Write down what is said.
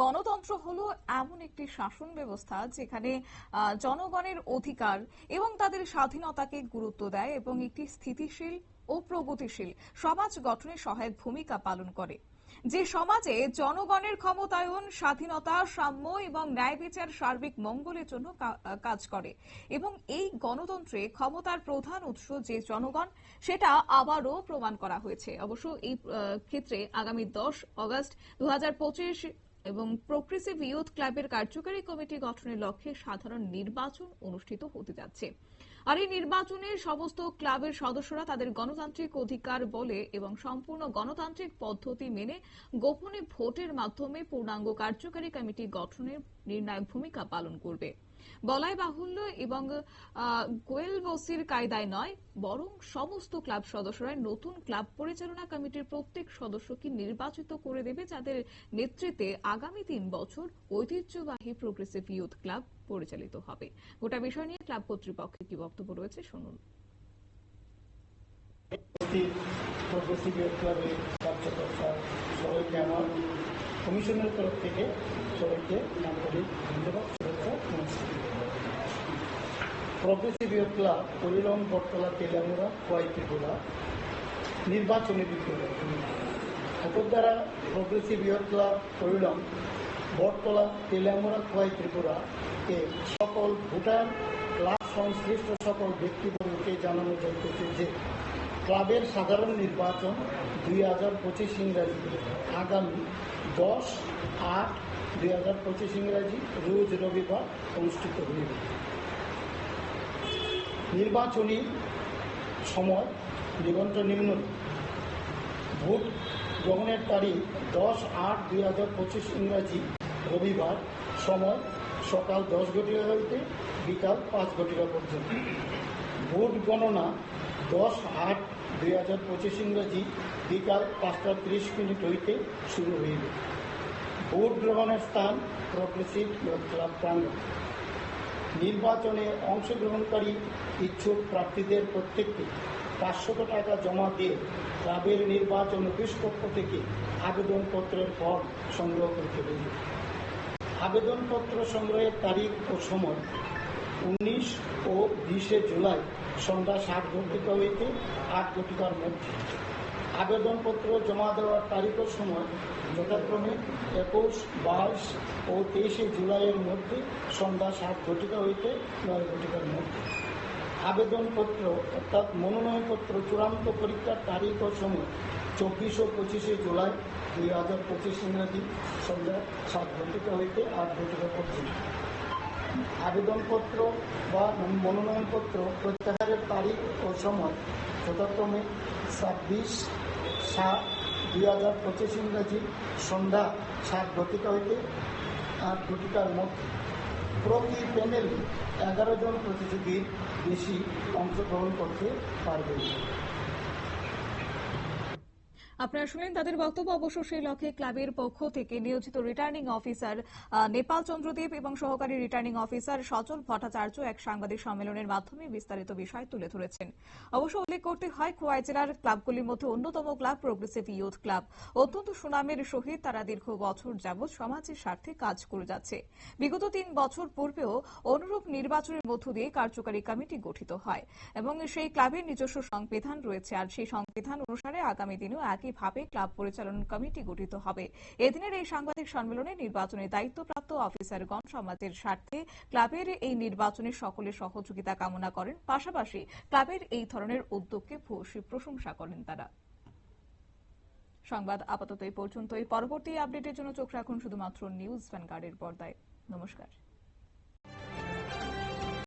গণতন্ত্র হলো এমন একটি শাসন ব্যবস্থা যেখানে জনগণের অধিকার এবং তাদের স্বাধীনতাকে গুরুত্ব দেয় এবং একটি স্থিতিশীল ও প্রগতিশীল সমাজ গঠনে সহায়ক ভূমিকা পালন করে। যে সমাজে জনগণের ক্ষমতায়ন, স্বাধীনতা, সাম্য এবং ন্যায় বিচার সার্বিক মঙ্গলের জন্য কাজ করে এবং এই গণতন্ত্রে ক্ষমতার প্রধান উৎস যে জনগণ, সেটা আবারও প্রমাণ করা হয়েছে। অবশ্য এই ক্ষেত্রে আগামী দশ অগস্ট দু এবং প্রোগ্রেসিভ ইউথ ক্লাবের কার্যকারী কমিটি গঠনের লক্ষ্যে সাধারণ নির্বাচন অনুষ্ঠিত হতে যাচ্ছে। আর এই নির্বাচনে সমস্ত ক্লাবের সদস্যরা তাদের গণতান্ত্রিক অধিকার বলে এবং সম্পূর্ণ গণতান্ত্রিক পদ্ধতি মেনে গোপনে ভোটের মাধ্যমে পূর্ণাঙ্গ কার্যকারী কমিটি গঠনের নির্ণায়ক ভূমিকা পালন করবে। বলাই বাহুল্য এবং গোয়েল বসির কায়দায় নয়, বরং সমস্ত ক্লাব সদস্যরা নতুন ক্লাব পরিচালনা কমিটির প্রত্যেক সদস্যকে নির্বাচিত করে দেবে যাদের নেতৃত্বে আগামী তিন বছর ঐতিহ্যবাহী প্রোগ্রেসিভ ইউথ ক্লাব পরিচালিত হবে। গোটা বিষয় নিয়ে ক্লাব কর্তৃপক্ষের কি বক্তব্য রয়েছে শুনুন। কমিশনের তরফ থেকে সবাইকে আন্তরিক ধন্যবাদ। প্রগ্রেসিভ ইউথ ক্লাব পরিরম বটতলা তেলাঙ্গা ত্রিপুরা নির্বাচনী বিপ্লব। এতর দ্বারা প্রগ্রেসিভ ইউথ ক্লাব পরিরম বটতলা তেলাঙ্গা খোয়াই ত্রিপুরা কে সকল ভোটার, ক্লাব সংশ্লিষ্ট সকল ব্যক্তিবর্গকে জানানো যাইতেছে যে, ক্লাবের সাধারণ নির্বাচন দুই হাজার পঁচিশ ইংরাজি আগামী দশ আট দুই হাজার পঁচিশ ইংরাজি রোজ রবিবার অনুষ্ঠিত হইবে নির্বাচনী সময় নিবন্ধন নিম্ন ভোট গ্রহণের তারিখ দশ আট দুই হাজার পঁচিশ ইংরাজি রবিবার। সময় সকাল দশ ঘটিকা হইতে বিকাল পাঁচ ঘটিকা পর্যন্ত। ভোট গণনা দশ আট দুই হাজার পঁচিশ ইংরাজি বিকাল পাঁচটা ত্রিশ মিনিট হইতে শুরু হইবে। ভোট গ্রহণের স্থান প্রগ্রেসিভ ক্লাব প্রাঙ্গণ নির্বাচনে অংশগ্রহণকারী ইচ্ছুক প্রার্থীদের প্রত্যেককে পাঁচশত টাকা জমা দিয়ে ক্লাবের নির্বাচন অফিস পক্ষ থেকে আবেদনপত্রের ফর্ম সংগ্রহ করতে হইবে আবেদনপত্র সংগ্রহের তারিখ ও সময় উনিশ ও বিশে জুলাই সন্ধ্যা সাত ঘটিকা হইতে আট ঘটিকার মধ্যে। আবেদনপত্র জমা দেওয়ার তারিখ ও সময় যথাক্রমে একুশ, বাইশ ও তেইশে জুলাইয়ের মধ্যে সন্ধ্যা সাত ঘটিকা হইতে নয় ঘটিকার মধ্যে। আবেদনপত্র অর্থাৎ মনোনয়নপত্র চূড়ান্ত পরীক্ষার তারিখ ও সময় চব্বিশ ও পঁচিশে জুলাই দুই হাজার পঁচিশ ইংরাজি সন্ধ্যা সাত ঘটিকা হইতে আট ঘটিকা পর্যন্ত। আবেদনপত্র বা মনোনয়নপত্র প্রত্যাহারের তারিখ ও সময় যথাক্রমে ছাব্বিশ সাত দুই হাজার পঁচিশ ইংরাজি সন্ধ্যা সাত ঘটিকা হইতে আট ঘটিকার মধ্যে প্রতি প্যানেল এগারো জন প্রতিযোগীর বেশি অংশগ্রহণ করতে পারবে। আপনারা শুনলেন তাদের বক্তব্য। অবশ্য সেই লক্ষ্যে ক্লাবের পক্ষ থেকে নিয়োজিত রিটার্নিং অফিসার নেপাল চন্দ্রদেব এবং সহকারী রিটার্নিং অফিসার সচল ভট্টাচার্য এক সাংবাদিক সম্মেলনের মাধ্যমে বিস্তারিত বিষয় তুলে ধরেছেন। অবশ্য উল্লেখ করতে হয় খোয়াই জেলার ক্লাবগুলির মধ্যে অন্যতম ক্লাব প্রোগ্রেসিভ ইউথ ক্লাব অত্যন্ত সুনামের সহিত তারা দীর্ঘ বছর যাবৎ সমাজের স্বার্থে কাজ করে যাচ্ছে। বিগত তিন বছর পূর্বেও অনুরূপ নির্বাচনের মধ্য দিয়ে কার্যকারী কমিটি গঠিত হয় এবং সেই ক্লাবের নিজস্ব সংবিধান রয়েছে। আর সেই সংবিধান অনুসারে আগামী দিনেও একইভাবে ক্লাব পরিচালনা কমিটি গঠিত হবে। এদিনের এই সাংবাদিক সম্মেলনে নির্বাচনে দায়িত্বপ্রাপ্ত অফিসারগণ সমাজের স্বার্থে ক্লাবের এই নির্বাচনে সকলের সহযোগিতা কামনা করেন। পাশাপাশি ক্লাবের এই ধরনের উদ্যোগকে ভূয়সী প্রশংসা করেন তারা। সংবাদ আপাতত এই পর্যন্তই। পরবর্তী আপডেটের জন্য চোখ রাখুন শুধুমাত্র নিউজ ভ্যানগার্ডের পর্দায়। নমস্কার।